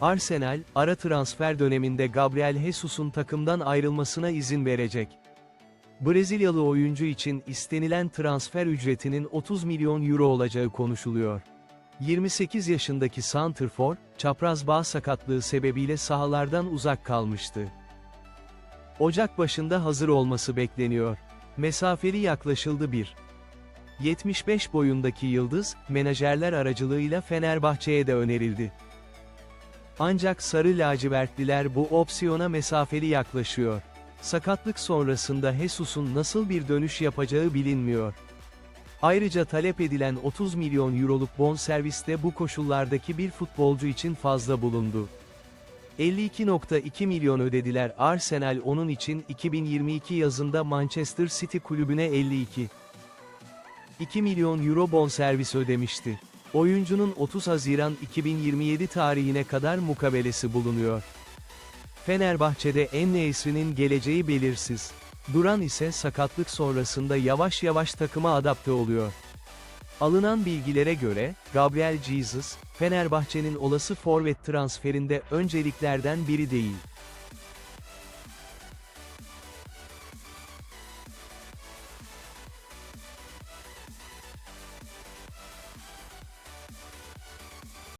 Arsenal, ara transfer döneminde Gabriel Jesus'un takımdan ayrılmasına izin verecek. Brezilyalı oyuncu için istenilen transfer ücretinin 30 milyon euro olacağı konuşuluyor. 28 yaşındaki santrfor, çapraz bağ sakatlığı sebebiyle sahalardan uzak kalmıştı. Ocak başında hazır olması bekleniyor. Mesafeli yaklaşıldı bir. 75 boyundaki Yıldız, menajerler aracılığıyla Fenerbahçe'ye de önerildi. Ancak sarı lacivertliler bu opsiyona mesafeli yaklaşıyor. Sakatlık sonrasında Jesus'un nasıl bir dönüş yapacağı bilinmiyor. Ayrıca talep edilen 30 milyon euroluk bonservis de bu koşullardaki bir futbolcu için fazla bulundu. 52.2 milyon ödediler Arsenal onun için 2022 yazında Manchester City kulübüne 52. 2 milyon euro bonservis ödemişti. Oyuncunun 30 Haziran 2027 tarihine kadar mukabelesi bulunuyor. Fenerbahçe'de En-Nesyri'nin geleceği belirsiz. Duran ise sakatlık sonrasında yavaş yavaş takıma adapte oluyor. Alınan bilgilere göre, Gabriel Jesus, Fenerbahçe'nin olası forvet transferinde önceliklerden biri değil.